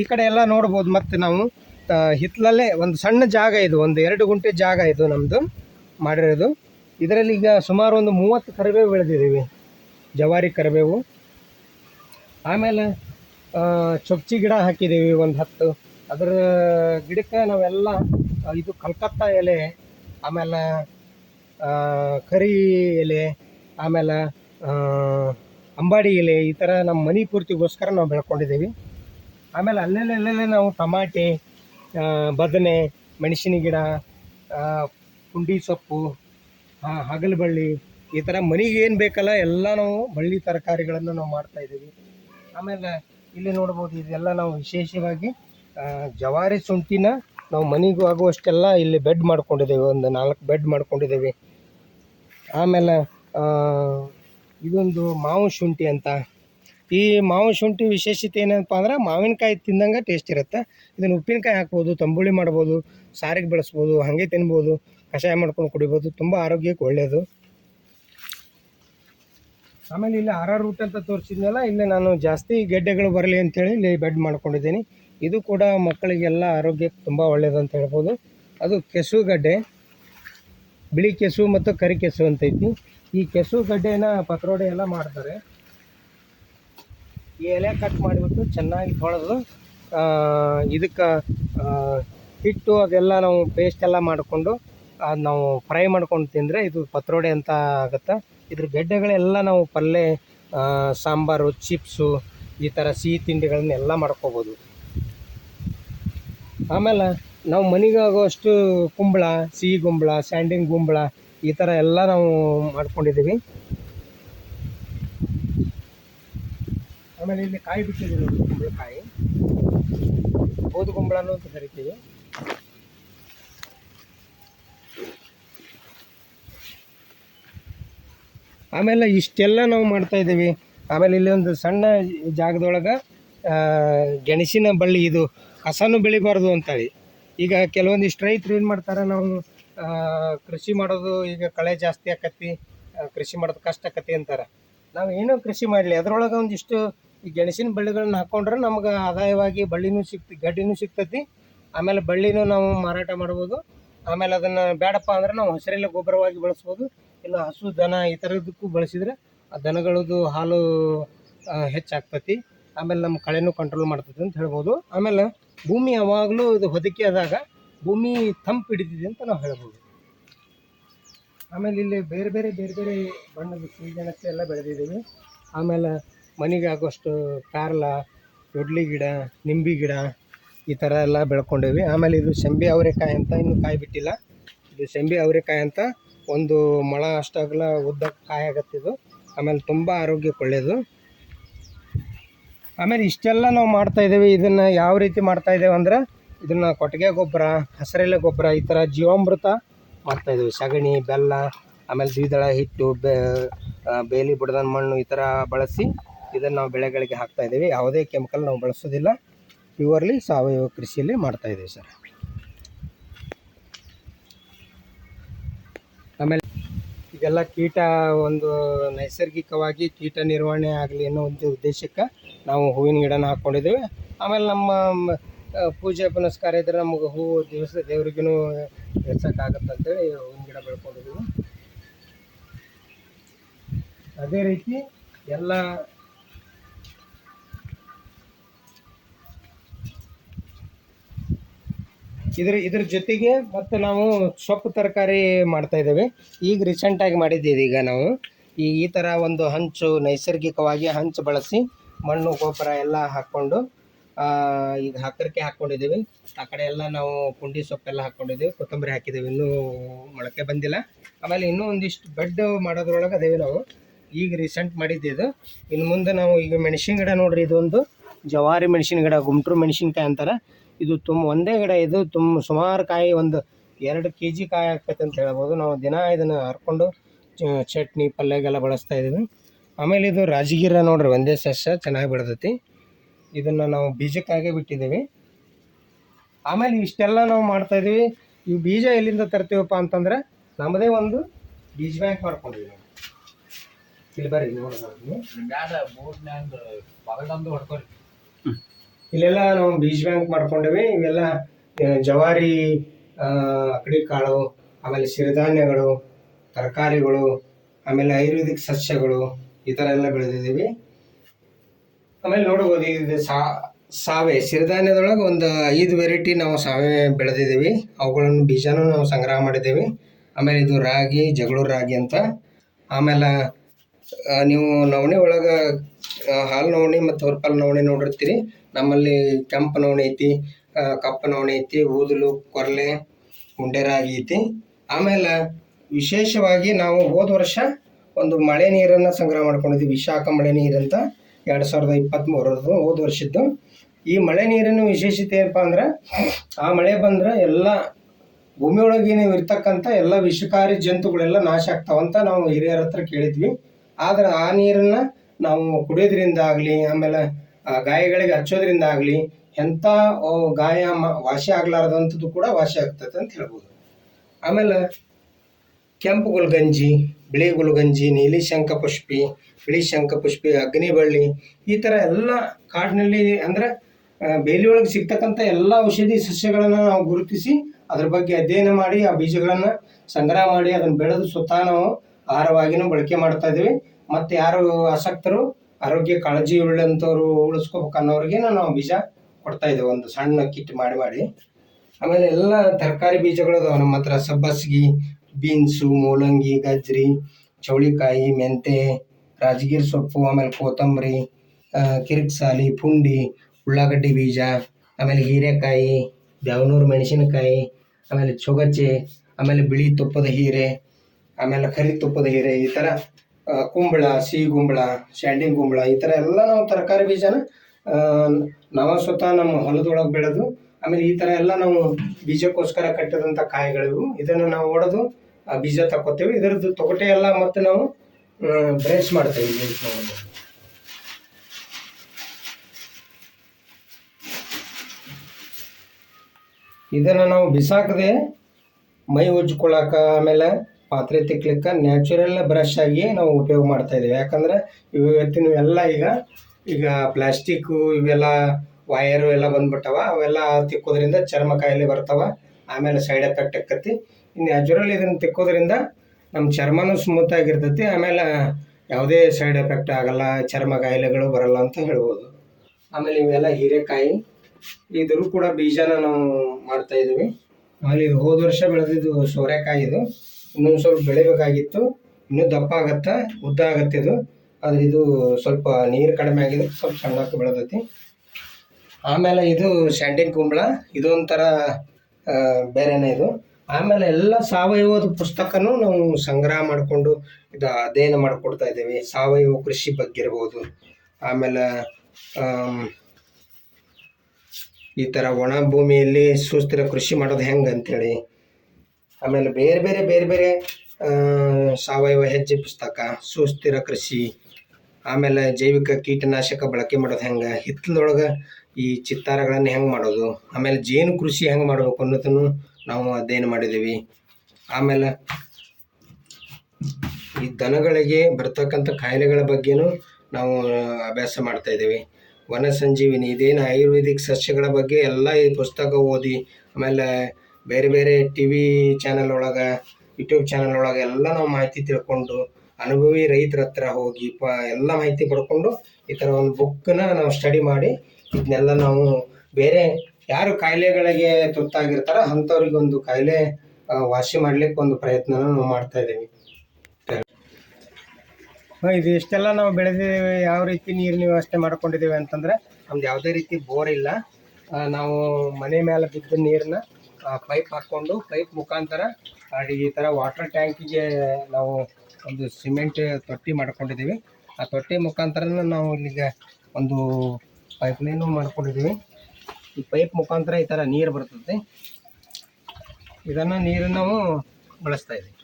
ಈ ಕಡೆ ಎಲ್ಲ ನೋಡ್ಬೋದು ಮತ್ತು ನಾವು ಹಿತ್ತಲಲ್ಲೇ ಒಂದು ಸಣ್ಣ ಜಾಗ ಇದು, ಒಂದು ಎರಡು ಗುಂಟೆ ಜಾಗ ಇದು ನಮ್ಮದು ಮಾಡಿರೋದು. ಇದರಲ್ಲಿ ಈಗ ಸುಮಾರು ಒಂದು ಮೂವತ್ತು ಕರಿಬೇವು ಬೆಳೆದಿದ್ದೀವಿ, ಜವಾರಿ ಕರಿಬೇವು. ಆಮೇಲೆ ಚೊಕ್ಚಿ ಗಿಡ ಹಾಕಿದ್ದೀವಿ, ಒಂದು ಹತ್ತು. ಅದರ ಗಿಡಕ್ಕೆ ನಾವೆಲ್ಲ, ಇದು ಕಲ್ಕತ್ತಾ ಎಲೆ, ಆಮೇಲೆ ಕರಿ ಎಲೆ, ಆಮೇಲೆ ಅಂಬಾಡಿ ಎಲೆ, ಈ ಥರ ನಮ್ಮ ಮನೆ ಪೂರ್ತಿಗೋಸ್ಕರ ನಾವು ಬೆಳ್ಕೊಂಡಿದ್ದೀವಿ. ಆಮೇಲೆ ಅಲ್ಲೆಲ್ಲ ನಾವು ಟಮಾಟೆ ಬದನೆ, ಮೆಣಸಿನ ಗಿಡ ಪುಂಡಿ ಸೊಪ್ಪು ಹಗಲು ಬಳ್ಳಿ ಈ ಥರ ಮನೆಗೆ ಏನು ಬೇಕಲ್ಲ ಎಲ್ಲ ನಾವು ಬಳ್ಳಿ ತರಕಾರಿಗಳನ್ನು ನಾವು ಮಾಡ್ತಾ ಇದ್ದೀವಿ. ಆಮೇಲೆ ಇಲ್ಲಿ ನೋಡ್ಬೋದು ಇದೆಲ್ಲ ನಾವು ವಿಶೇಷವಾಗಿ ಜವಾರಿ ಶುಂಠಿನ ನಾವು ಮನೆಗೂ ಆಗುವಷ್ಟೆಲ್ಲ ಇಲ್ಲಿ ಬೆಡ್ ಮಾಡ್ಕೊಂಡಿದ್ದೇವೆ, ಒಂದು ನಾಲ್ಕು ಬೆಡ್ ಮಾಡ್ಕೊಂಡಿದ್ದೇವೆ. ಆಮೇಲೆ ಇದೊಂದು ಮಾವು ಶುಂಠಿ ಅಂತ. ಈ ಮಾವು ಶುಂಠಿ ವಿಶೇಷತೆ ಏನಪ್ಪ ಅಂದ್ರೆ ಮಾವಿನಕಾಯಿ ತಿಂದಂಗೆ ಟೇಸ್ಟ್ ಇರುತ್ತೆ. ಇದನ್ನು ಉಪ್ಪಿನಕಾಯಿ ಹಾಕ್ಬೋದು, ತಂಬುಳಿ ಮಾಡ್ಬೋದು, ಸಾರಿಗೆ ಬೆಳೆಸ್ಬೋದು, ಹಾಗೆ ತಿನ್ಬೋದು, ಕಷಾಯ ಮಾಡ್ಕೊಂಡು ಕುಡಿಬೋದು, ತುಂಬ ಆರೋಗ್ಯಕ್ಕೆ ಒಳ್ಳೆಯದು ಆಮೇಲೆ ಇಲ್ಲಿ ಆರ್ ಆರ್ ರೂಟ್ ಅಂತ ತೋರಿಸಿದ್ನಲ್ಲ, ಇಲ್ಲಿ ನಾನು ಜಾಸ್ತಿ ಗೆಡ್ಡೆಗಳು ಬರಲಿ ಅಂತೇಳಿ ಇಲ್ಲಿ ಬೆಡ್ ಮಾಡ್ಕೊಂಡಿದ್ದೀನಿ. ಇದು ಕೂಡ ಮಕ್ಕಳಿಗೆಲ್ಲ ಆರೋಗ್ಯಕ್ಕೆ ತುಂಬ ಒಳ್ಳೆಯದು ಅಂತ ಹೇಳ್ಬೋದು. ಅದು ಕೆಸುಗಡ್ಡೆ ಬಿಳಿ ಕೆಸು ಮತ್ತು ಕರಿ ಕೆಸು ಅಂತೈತಿ ಈ ಕೆಸು ಗಡ್ಡೆನ ಪತ್ರೊಡೆ ಎಲ್ಲ ಮಾಡ್ತಾರೆ. ಈ ಎಲೆ ಕಟ್ ಮಾಡಿಬಿಟ್ಟು ಚೆನ್ನಾಗಿ ತೊಳೆದು ಇದಕ್ಕೆ ಹಿಟ್ಟು ಅದೆಲ್ಲ ನಾವು ಪೇಸ್ಟ್ ಎಲ್ಲ ಮಾಡಿಕೊಂಡು ಅದು ನಾವು ಫ್ರೈ ಮಾಡ್ಕೊಂಡು ತಿಂದರೆ ಇದು ಪತ್ರೊಡೆ ಅಂತ ಆಗುತ್ತೆ. ಇದ್ರ ಗೆಡ್ಡೆಗಳೆಲ್ಲ ನಾವು ಪಲ್ಯ ಸಾಂಬಾರು ಚಿಪ್ಸು ಈ ಥರ ಸಿಹಿ ತಿಂಡಿಗಳನ್ನೆಲ್ಲ ಮಾಡ್ಕೋಬೋದು. ಆಮೇಲೆ ನಾವು ಮನೆಗೆ ಆಗುವಷ್ಟು ಕುಂಬಳ, ಸಿಹಿ ಗುಂಬಳ, ಸ್ಯಾಂಡಿಂಗ್ ಗುಂಬಳ ಈ ಥರ ಎಲ್ಲ ನಾವು ಮಾಡ್ಕೊಂಡಿದ್ದೀವಿ. ಆಮೇಲೆ ಇಲ್ಲಿ ಕಾಯಿ ಬಿಟ್ಟಿದ್ದೀವಿ ನೋಡಿ ಕುಂಬಳಕಾಯಿ ಬೋದು ಕುಂಬಳನು ಅಂತ ಕರಿತೀವಿ. ಆಮೇಲೆ ಇಷ್ಟೆಲ್ಲ ನಾವು ಮಾಡ್ತಾ ಇದ್ದೀವಿ. ಆಮೇಲೆ ಇಲ್ಲಿ ಒಂದು ಸಣ್ಣ ಜಾಗದೊಳಗೆ ಗೆಣಸಿನ ಬಳ್ಳಿ ಇದು ಕಸನೂ ಬೆಳಿಬಾರ್ದು ಅಂತೇಳಿ. ಈಗ ಕೆಲವೊಂದಿಷ್ಟು ರೈತರು ಏನು ಮಾಡ್ತಾರೆ, ನಾವು ಕೃಷಿ ಮಾಡೋದು ಈಗ ಕಳೆ ಜಾಸ್ತಿ ಆಕತಿ ಕೃಷಿ ಮಾಡೋದು ಕಷ್ಟ ಆಕತಿ ಅಂತಾರೆ. ನಾವು ಏನೋ ಕೃಷಿ ಮಾಡಲಿ, ಅದರೊಳಗೆ ಒಂದಿಷ್ಟು ಈ ಗೆಣಸಿನ ಬಳ್ಳಿಗಳನ್ನ ಹಾಕೊಂಡ್ರೆ ನಮ್ಗೆ ಆದಾಯವಾಗಿ ಬಳ್ಳಿನೂ ಸಿಕ್ತಿ, ಗಡ್ಡಿನೂ ಸಿಗ್ತೈತಿ ಆಮೇಲೆ ಬಳ್ಳಿನೂ ನಾವು ಮಾರಾಟ ಮಾಡ್ಬೋದು. ಆಮೇಲೆ ಅದನ್ನು ಬೇಡಪ್ಪ ಅಂದ್ರೆ ನಾವು ಹಸಿರೆಲ್ಲ ಗೊಬ್ಬರವಾಗಿ ಬಳಸ್ಬೋದು. ಇಲ್ಲ ಹಸು, ದನ ಈ ಥರದಕ್ಕೂ ಬಳಸಿದರೆ ಆ ದನಗಳದ್ದು ಹಾಲು ಹೆಚ್ಚಾಗ್ತತಿ. ಆಮೇಲೆ ನಮ್ಮ ಕಳೆನೂ ಕಂಟ್ರೋಲ್ ಮಾಡ್ತೈತಿ ಅಂತ ಹೇಳ್ಬೋದು. ಆಮೇಲೆ ಭೂಮಿ ಯಾವಾಗಲೂ ಇದು ಹೊದಿಕೆ ಆದಾಗ ಭೂಮಿ ತಂಪು ಹಿಡಿದಿದೆ ಅಂತ ನಾವು ಹೇಳ್ಬೋದು. ಆಮೇಲೆ ಇಲ್ಲಿ ಬೇರೆ ಬೇರೆ ಬೇರೆ ಬೇರೆ ಬಣ್ಣದ ಸಿಹಿಗೆಣಸು ಎಲ್ಲ ಬೆಳೆದಿದ್ದೀವಿ. ಆಮೇಲೆ ಮನೆಗೆ ಆಗೋಷ್ಟು ಕಾರ್ಲ ದೊಡ್ಲಿ ಗಿಡ, ನಿಂಬೆ ಗಿಡ ಈ ಥರ ಎಲ್ಲ ಬೆಳ್ಕೊಂಡೇವಿ. ಆಮೇಲೆ ಇದು ಸೆಂಬೆ ಅವರೆಕಾಯಿ ಅಂತ ಇನ್ನೂ ಕಾಯಿ ಬಿಟ್ಟಿಲ್ಲ. ಇದು ಸೆಂಬೆ ಅವರೆಕಾಯಿ ಅಂತ ಒಂದು ಮೊಳ ಅಷ್ಟಾಗಲ ಉದ್ದ ಕಾಯಿ ಇದು. ಆಮೇಲೆ ತುಂಬ ಆರೋಗ್ಯಕ್ಕೆ ಒಳ್ಳೆಯದು ಆಮೇಲೆ ಇಷ್ಟೆಲ್ಲ ನಾವು ಮಾಡ್ತಾ ಇದ್ದೇವೆ. ಇದನ್ನು ಯಾವ ರೀತಿ ಮಾಡ್ತಾ ಇದ್ದೇವೆ ಅಂದ್ರೆ ಇದನ್ನು ಕೊಟ್ಟಿಗೆ ಗೊಬ್ಬರ, ಹಸಿರೆಲೆ ಗೊಬ್ಬರ ಈ ಥರ ಜೀವಾಮೃತ ಮಾಡ್ತಾ ಇದ್ದೀವಿ. ಸಗಣಿ, ಬೆಲ್ಲ, ಆಮೇಲೆ ದ್ವಿದಳ ಹಿಟ್ಟು ಬೇಲಿ ಬುಡದ ಮಣ್ಣು ಈ ಥರ ಬಳಸಿ ಇದನ್ನು ನಾವು ಬೆಳೆಗಳಿಗೆ ಹಾಕ್ತಾ ಇದ್ದೀವಿ. ಯಾವುದೇ ಕೆಮಿಕಲ್ ನಾವು ಬಳಸೋದಿಲ್ಲ. ಪ್ಯೂರ್ಲಿ ಸಾವಯವ ಕೃಷಿಯಲ್ಲಿ ಮಾಡ್ತಾ ಇದ್ದೀವಿ ಸರ್. ಆಮೇಲೆ ಇದೆಲ್ಲ ಕೀಟ ಒಂದು ನೈಸರ್ಗಿಕವಾಗಿ ಕೀಟ ನಿರ್ವಹಣೆ ಆಗಲಿ ಅನ್ನೋ ಒಂದು ಉದ್ದೇಶಕ್ಕೆ ನಾವು ಹೂವಿನ ಗಿಡನ ಹಾಕ್ಕೊಂಡಿದ್ದೇವೆ. ಆಮೇಲೆ ನಮ್ಮ ಪೂಜೆ ಪುನಸ್ಕಾರ ಇದ್ರೆ ನಮಗೆ ಹೂವು ದಿವಸ ದೇವ್ರಿಗೂ ಅಂತೇಳಿ ಹೂವಿನ ಗಿಡ ಬೆಳ್ಕೊಂಡಿದ್ದೀವಿ. ಅದೇ ರೀತಿ ಎಲ್ಲ ಇದ್ರ ಇದ್ರ ಜೊತೆಗೆ ಮತ್ತು ನಾವು ಸೊಪ್ಪು ತರಕಾರಿ ಮಾಡ್ತಾ ಇದ್ದೇವೆ. ಈಗ ರೀಸೆಂಟಾಗಿ ಮಾಡಿದ್ದೀವಿ ಈಗ ನಾವು. ಈ ಈ ಥರ ಒಂದು ಹಂಚು, ನೈಸರ್ಗಿಕವಾಗಿ ಹಂಚು ಬಳಸಿ ಮಣ್ಣು, ಗೊಬ್ಬರ ಎಲ್ಲ ಹಾಕ್ಕೊಂಡು ಈಗ ಹಾಕರಿಕೆ ಹಾಕ್ಕೊಂಡಿದ್ದೀವಿ. ಆ ಕಡೆ ಎಲ್ಲ ನಾವು ಪುಂಡಿ ಸೊಪ್ಪೆಲ್ಲ ಹಾಕ್ಕೊಂಡಿದ್ದೀವಿ. ಕೊತ್ತಂಬರಿ ಹಾಕಿದ್ದೀವಿ. ಇನ್ನೂ ಮೊಳಕೆ ಬಂದಿಲ್ಲ. ಆಮೇಲೆ ಇನ್ನೂ ಒಂದಿಷ್ಟು ಬೆಡ್ ಮಾಡೋದ್ರೊಳಗೆ ಅದೇವಿ ನಾವು. ಈಗ ರೀಸೆಂಟ್ ಮಾಡಿದ್ದಿದ್ದು ಇನ್ನು ಮುಂದೆ ನಾವು ಈಗ ಮೆಣಸಿನ ಗಿಡ ನೋಡ್ರಿ ಇದೊಂದು. ಜವಾರಿ ಮೆಣಸಿನ ಗಿಡ, ಗುಂಟ್ರು ಮೆಣಸಿನ್ಕಾಯಿ ಅಂತಾರೆ. ಇದು ತುಂಬ ಒಂದೇ ಗಿಡ ಇದು ತುಂಬ ಸುಮಾರು ಕಾಯಿ ಒಂದು ಎರಡು ಕೆ ಜಿ ಕಾಯಿ ಆಗ್ತೈತೆ ಅಂತ ಹೇಳ್ಬೋದು. ನಾವು ದಿನ ಇದನ್ನು ಹರ್ಕೊಂಡು ಚಟ್ನಿ, ಪಲ್ಯಗೆಲ್ಲ ಬಳಸ್ತಾ ಇದ್ದೀವಿ. ಆಮೇಲೆ ಇದು ರಾಜಗಿರ ನೋಡ್ರಿ, ಒಂದೇ ಸಸ್ಯ, ಚೆನ್ನಾಗಿ ಬೆಳೆದೈತಿ. ಇದನ್ನು ನಾವು ಬೀಜಕ್ಕಾಗೆ ಬಿಟ್ಟಿದ್ದೀವಿ. ಆಮೇಲೆ ಇಷ್ಟೆಲ್ಲ ನಾವು ಮಾಡ್ತಾ ಇದೀವಿ ಈ ಬೀಜ ಎಲ್ಲಿಂದ ತರ್ತೀವಪ್ಪ ಅಂತಂದ್ರೆ, ನಮ್ಮದೇ ಒಂದು ಬೀಜ ಬ್ಯಾಂಕ್ ಮಾಡ್ಕೊಂಡಿದ್ದೀವಿ ನಾವು. ಇಲ್ಲಿ ಬರ್ರಿ, ನೋಡೋಣ. ಇಲ್ಲೆಲ್ಲ ನಾವು ಬೀಜ ಬ್ಯಾಂಕ್ ಮಾಡ್ಕೊಂಡಿವಿ. ಇವೆಲ್ಲ ಜವಾರಿ ಆ, ಅಕಡಿ ಕಾಳು ಆಮೇಲೆ ಸಿರಿಧಾನ್ಯಗಳು ತರಕಾರಿಗಳು ಆಮೇಲೆ ಆಯುರ್ವೇದಿಕ್ ಸಸ್ಯಗಳು ಈ ಥರ ಎಲ್ಲ ಬೆಳೆದಿದ್ದೀವಿ. ಆಮೇಲೆ ನೋಡ್ಬೋದು ಇದು ಸಾ ಸಾವೆ ಸಿರಿಧಾನ್ಯದೊಳಗೆ ಒಂದು ಐದು ವೆರೈಟಿ ನಾವು ಸಾವೆ ಬೆಳೆದಿದ್ದೀವಿ. ಅವುಗಳನ್ನು ಬೀಜನೂ ನಾವು ಸಂಗ್ರಹ ಮಾಡಿದ್ದೀವಿ. ಆಮೇಲೆ ಇದು ರಾಗಿ ಜಗಳೂರು ರಾಗಿ ಅಂತ. ಆಮೇಲೆ ನೀವು ನವಣೆ ಒಳಗೆ ಹಾಲು ನವಣೆ ಮತ್ತು ಹೊರಪಾಲು ನವಣೆ ನೋಡಿರ್ತೀರಿ. ನಮ್ಮಲ್ಲಿ ಕೆಂಪು ನವಣೆ ಐತಿ ಕಪ್ಪು ನವಣೆ ಐತಿ, ಊದಲು, ಕೊರಲೆ ಉಂಡೆರಾಗಿ ಐತಿ. ಆಮೇಲೆ ವಿಶೇಷವಾಗಿ ನಾವು ಹೋದ ವರ್ಷ ಒಂದು ಮಳೆ ನೀರನ್ನು ಸಂಗ್ರಹ ಮಾಡ್ಕೊಂಡಿದ್ವಿ, ವಿಶಾಖ ಮಳೆ ನೀರಂತ ಎರಡು ಸಾವಿರದ ಇಪ್ಪತ್ತ್ಮೂರರದು ಹೋದ ವರ್ಷದ್ದು. ಈ ಮಳೆ ನೀರಿನ ವಿಶೇಷತೆ ಏನಪ್ಪ ಅಂದ್ರೆ, ಆ ಮಳೆ ಬಂದ್ರೆ ಎಲ್ಲ ಭೂಮಿಯೊಳಗೆ ಇರ್ತಕ್ಕಂಥ ಎಲ್ಲ ವಿಷಕಾರಿ ಜಂತುಗಳೆಲ್ಲ ನಾಶ ಆಗ್ತಾವಂತ ನಾವು ಹಿರಿಯರ ಹತ್ರ ಕೇಳಿದ್ವಿ. ಆದ್ರೆ ಆ ನೀರನ್ನ ನಾವು ಕುಡಿಯೋದ್ರಿಂದ ಆಗಲಿ ಆಮೇಲೆ ಗಾಯಗಳಿಗೆ ಹಚ್ಚೋದ್ರಿಂದ ಆಗಲಿ ಎಂಥ ಗಾಯ ವಾಸಿ ಆಗ್ಲಾರ್ದಂಥದ್ದು ಕೂಡ ವಾಸಿ ಆಗ್ತದೆ ಅಂತ ಹೇಳ್ಬೋದು. ಆಮೇಲೆ ಕೆಂಪು ಗುಲ್ಗಂಜಿ, ಬಿಳಿ ಗುಲ್ಗಂಜಿ, ನೀಲಿ ಶಂಖಪುಷ್ಪಿ, ಬಿಳಿ ಶಂಖಪುಷ್ಪಿ ಅಗ್ನಿಬಳ್ಳಿ ಈ ಥರ ಎಲ್ಲ ಕಾಡಿನಲ್ಲಿ ಅಂದ್ರೆ ಬೇಲಿ ಒಳಗೆ ಸಿಗ್ತಕ್ಕಂಥ ಎಲ್ಲ ಔಷಧಿ ಸಸ್ಯಗಳನ್ನು ನಾವು ಗುರುತಿಸಿ ಅದ್ರ ಬಗ್ಗೆ ಅಧ್ಯಯನ ಮಾಡಿ ಆ ಬೀಜಗಳನ್ನು ಸಂಗ್ರಹ ಮಾಡಿ ಅದನ್ನ ಬೆಳೆದು ಸ್ವತಃ ನಾವು ಆಹಾರವಾಗಿನೂ ಬಳಕೆ ಮಾಡ್ತಾ ಇದ್ದೀವಿ. ಮತ್ತು ಯಾರು ಆಸಕ್ತರು, ಆರೋಗ್ಯ ಕಾಳಜಿ ಉಳ್ಳಂಥವ್ರು ಉಳಿಸ್ಕೋಬೇಕು ಅನ್ನೋರಿಗೆ ನಾವು ಬೀಜ ಕೊಡ್ತಾ ಇದ್ದೇವೆ ಒಂದು ಸಣ್ಣ ಕಿಟ್ ಮಾಡಿ ಮಾಡಿ. ಆಮೇಲೆ ಎಲ್ಲ ತರಕಾರಿ ಬೀಜಗಳು ಅದಾವ ನಮ್ಮ ಹತ್ರ. ಸಬ್ಬಸ್ಗಿ, ಬೀನ್ಸು, ಮೂಲಂಗಿ, ಗಜ್ರಿ, ಚೌಳಿಕಾಯಿ, ಮೆಂತೆ, ರಾಜಗಿರಿ ಸೊಪ್ಪು, ಆಮೇಲೆ ಕೊತ್ತಂಬರಿ ಕಿರಿಕ್ಸಾಲಿ, ಪುಂಡಿ, ಉಳ್ಳಾಗಡ್ಡಿ ಬೀಜ, ಆಮೇಲೆ ಹೀರೆಕಾಯಿ ದೇವನೂರು ಮೆಣಸಿನಕಾಯಿ, ಆಮೇಲೆ ಚೊಗಚೆ, ಆಮೇಲೆ ಬಿಳಿ ತುಪ್ಪದ ಹೀರೆ ಆಮೇಲೆ ಕರಿ ತುಪ್ಪದ ಹೀರೆ, ಈ ಥರ ಕುಂಬಳ, ಸಿಹಿ ಕುಂಬಳ ಶಾಂಡಿಂಗ್ ಕುಂಬಳ, ಈ ಥರ ಎಲ್ಲ ನಾವು ತರಕಾರಿ ಬೀಜನ ನಾವು ಸ್ವತಃ ನಮ್ಮ ಹೊಲದೊಳಗೆ ಬೆಳೆದು, ಆಮೇಲೆ ಈ ಥರ ಎಲ್ಲ ನಾವು ಬೀಜಕ್ಕೋಸ್ಕರ ಕಟ್ಟಿದಂಥ ಕಾಯಿಗಳಿವು ಇದನ್ನು ನಾವು ಒಡೆದು, ಆ, ಬೀಜ ತಗೋತೇವೆ ಇದರದ್ದು ತೊಗಟೆ ಎಲ್ಲ ಮತ್ತೆ ನಾವು ಬ್ರೇಸ್ ಮಾಡ್ತೇವೆ. ಇದನ್ನು ನಾವು ಬಿಸಾಕದೆ ಮೈ ಒಜ್ಜಿಕೊಳ್ಳಾಕ ಆಮೇಲೆ ಪಾತ್ರೆ ತಿಕ್ಲಿಕ್ಕೆ ನ್ಯಾಚುರಲ್ ಬ್ರಷ್ ಆಗಿ ನಾವು ಉಪಯೋಗ ಮಾಡ್ತಾ ಇದ್ದೀವಿ ಯಾಕಂದ್ರೆ ಇವತ್ತಿನ ಎಲ್ಲ ಈಗ ಈಗ ಪ್ಲಾಸ್ಟಿಕ್ಕು ಇವೆಲ್ಲ ವಯರು ಎಲ್ಲ ಬಂದ್ಬಿಟ್ಟವ. ಅವೆಲ್ಲ ತಿಕ್ಕೋದ್ರಿಂದ ಚರ್ಮ ಕಾಯಿಲೆ ಬರ್ತಾವ. ಆಮೇಲೆ ಸೈಡ್ ಎಫೆಕ್ಟ್ ಆಕತಿ. ನ್ಯಾಚುರಲ್ ಇದನ್ನು ತಿಕ್ಕೋದ್ರಿಂದ ನಮ್ಮ ಚರ್ಮನೂ ಸ್ಮೂತ್ ಆಗಿರ್ತೈತಿ. ಆಮೇಲೆ ಯಾವುದೇ ಸೈಡ್ ಎಫೆಕ್ಟ್ ಆಗಲ್ಲ, ಚರ್ಮ ಕಾಯಿಲೆಗಳು ಬರಲ್ಲ ಅಂತ ಹೇಳ್ಬೋದು. ಆಮೇಲೆ ಇವೆಲ್ಲ ಹೀರೆಕಾಯಿ, ಇದ್ರೂ ಕೂಡ ಬೀಜನ ನಾವು ಮಾಡ್ತಾ ಇದ್ದೀವಿ ಆಮೇಲೆ ಇದು ಹೋದ ವರ್ಷ ಬೆಳೆದಿದ್ದು ಸೋರೆಕಾಯಿ ಇದು. ಇನ್ನೊಂದು ಸ್ವಲ್ಪ ಬೆಳಿಬೇಕಾಗಿತ್ತು. ಇನ್ನೂ ದಪ್ಪ ಆಗತ್ತೆ? ಉದ್ದ ಆಗತ್ತೆ ಇದು. ಆದ್ರೆ ಇದು ಸ್ವಲ್ಪ ನೀರು ಕಡಿಮೆ ಆಗಿದೆ. ಸ್ವಲ್ಪ ಸಣ್ಣಕ್ಕೆ ಬೆಳೆದೈತಿ. ಆಮೇಲೆ ಇದು ಸ್ಯಾಂಡಿನ್ ಕುಂಬಳ. ಇದೊಂಥರ ಒಂಥರ ಬೇರೆನೇ ಇದು. ಆಮೇಲೆ ಎಲ್ಲ ಸಾವಯವದ ಪುಸ್ತಕನೂ ನಾವು ಸಂಗ್ರಹ ಮಾಡಿಕೊಂಡು ಇದು ಅಧ್ಯಯನ ಮಾಡಿಕೊಡ್ತಾ ಇದ್ದೀವಿ. ಸಾವಯವ ಕೃಷಿ ಬಗ್ಗೆ ಇರ್ಬೋದು ಆಮೇಲೆ ಈ ಥರ ಒಣ ಭೂಮಿಯಲ್ಲಿ ಸುಸ್ಥಿರ ಕೃಷಿ ಮಾಡೋದು ಹೆಂಗೆ ಅಂತೇಳಿ. ಆಮೇಲೆ ಬೇರೆ ಬೇರೆ ಬೇರೆ ಬೇರೆ ಸಾವಯವ ಹೆಜ್ಜೆ ಪುಸ್ತಕ, ಸುಸ್ಥಿರ ಕೃಷಿ, ಆಮೇಲೆ ಜೈವಿಕ ಕೀಟನಾಶಕ ಬಳಕೆ ಮಾಡೋದು ಹೆಂಗೆ? ಹಿತ್ತಲೊಳಗೆ ಈ ಚಿತ್ತಾರಗಳನ್ನು ಹೆಂಗೆ ಮಾಡೋದು? ಆಮೇಲೆ ಜೇನು ಕೃಷಿ ಹೆಂಗೆ ಮಾಡಬೇಕು ಅನ್ನೋದನ್ನು ನಾವು ಅಧ್ಯಯನ ಮಾಡಿದ್ದೀವಿ ಆಮೇಲೆ ಈ ದನಗಳಿಗೆ ಬರ್ತಕ್ಕಂಥ ಕಾಯಿಲೆಗಳ ಬಗ್ಗೆನೂ ನಾವು ಅಭ್ಯಾಸ ಮಾಡ್ತಾ ಇದ್ದೀವಿ. ವನ ಸಂಜೀವಿನಿ ಇದೇನು ಆಯುರ್ವೇದಿಕ್ ಸಸ್ಯಗಳ ಬಗ್ಗೆ ಎಲ್ಲ ಈ ಪುಸ್ತಕ ಓದಿ, ಆಮೇಲೆ ಬೇರೆ ಬೇರೆ ಟಿ ವಿ ಚಾನಲ್ ಒಳಗೆ ಯೂಟ್ಯೂಬ್ ಚಾನಲ್ ಒಳಗೆ ಎಲ್ಲ ನಾವು ಮಾಹಿತಿ ತಿಳ್ಕೊಂಡು, ಅನುಭವಿ ರೈತರ ಹತ್ರ ಹೋಗಿ ಪ, ಎಲ್ಲ ಮಾಹಿತಿ ಪಡ್ಕೊಂಡು ಈ ಥರ ಒಂದು ಬುಕ್ಕನ್ನ ನಾವು ಸ್ಟಡಿ ಮಾಡಿ ಇದನ್ನೆಲ್ಲ ನಾವು ಬೇರೆ ಯಾರು ಕಾಯಿಲೆಗಳಿಗೆ ತುತ್ತಾಗಿರ್ತಾರೋ ಅಂಥವ್ರಿಗೆ ಒಂದು ಕಾಯಿಲೆ ವಾಸಿ ಮಾಡ್ಲಿಕ್ಕೆ ಒಂದು ಪ್ರಯತ್ನ ನಾವು ಮಾಡ್ತಾ ಇದ್ದೀವಿ. ಇದು ಇಷ್ಟೆಲ್ಲ ನಾವು ಬೆಳೆದಿದ್ದೇವೆ. ಯಾವ ರೀತಿ ನೀರಿನ ವ್ಯವಸ್ಥೆ ಮಾಡ್ಕೊಂಡಿದ್ದೀವಿ ಅಂತಂದರೆ, ನಮ್ದು ಯಾವುದೇ ರೀತಿ ಬೋರ್ ಇಲ್ಲ. ನಾವು ಮನೆ ಮೇಲೆ ಬಿದ್ದ ನೀರನ್ನ ಪೈಪ್ ಹಾಕ್ಕೊಂಡು ಪೈಪ್ ಮುಖಾಂತರ ಆ, ಈ ಥರ ವಾಟರ್ ಟ್ಯಾಂಕಿಗೆ ನಾವು ಒಂದು ಸಿಮೆಂಟ್ ತೊಟ್ಟಿ ಮಾಡ್ಕೊಂಡಿದ್ದೀವಿ. ಆ ತೊಟ್ಟಿ ಮುಖಾಂತರನ ನಾವು ಇಲ್ಲಿಗೆ ಒಂದು ಪೈಪ್ ಲೈನು ಮಾಡ್ಕೊಂಡಿದ್ದೀವಿ. ಈ ಪೈಪ್ ಮುಖಾಂತರ ಈ ಥರ ನೀರು ಬರ್ತದೆ. ಇದನ್ನು ನೀರನ್ನು ನಾವು ಬಳಸ್ತಾ ಇದ್ದೀವಿ.